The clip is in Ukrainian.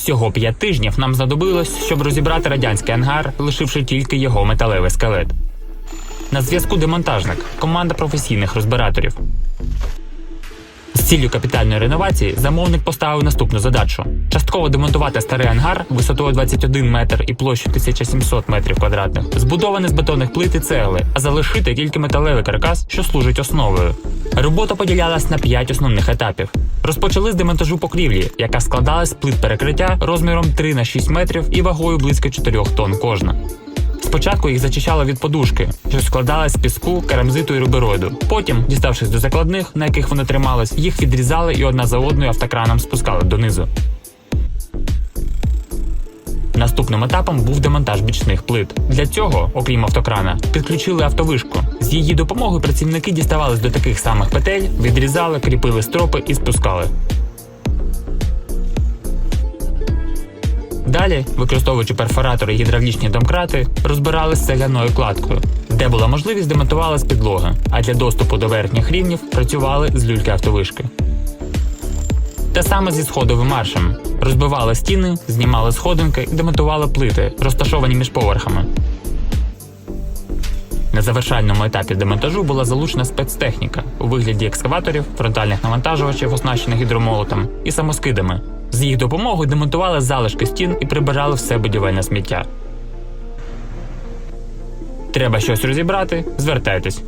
Всього п'ять тижнів нам знадобилось, щоб розібрати радянський ангар, лишивши тільки його металевий скелет. На зв'язку демонтажник, команда професійних розбираторів. З ціллю капітальної реновації замовник поставив наступну задачу: частково демонтувати старий ангар висотою 21 метр і площею 1700 метрів квадратних, збудований з бетонних плит і цегли, а залишити тільки металевий каркас, що служить основою. Робота поділялась на 5 основних етапів. Розпочали з демонтажу покрівлі, яка складалась з плит перекриття розміром 3 на 6 метрів і вагою близько 4 тонн кожна. Спочатку їх зачищали від подушки, що складалась з піску, керамзиту і рубероїду. Потім, діставшись до закладних, на яких вони тримались, їх відрізали і одна за одною автокраном спускали донизу. Наступним етапом був демонтаж бічних плит. Для цього, окрім автокрана, підключили автовишку. З її допомогою працівники діставались до таких самих петель, відрізали, кріпили стропи і спускали. Далі, використовуючи перфоратори і гідравлічні домкрати, розбирали з кладкою. Де була можливість, демонтували з підлоги, а для доступу до верхніх рівнів працювали з люльки автовишки. Те саме зі сходовим маршем. Розбивали стіни, знімали сходинки і демонтували плити, розташовані між поверхами. На завершальному етапі демонтажу була залучена спецтехніка у вигляді екскаваторів, фронтальних навантажувачів, оснащених гідромолотом, і самоскидами. З їх допомогою демонтували залишки стін і прибирали все будівельне сміття. Треба щось розібрати, звертайтесь.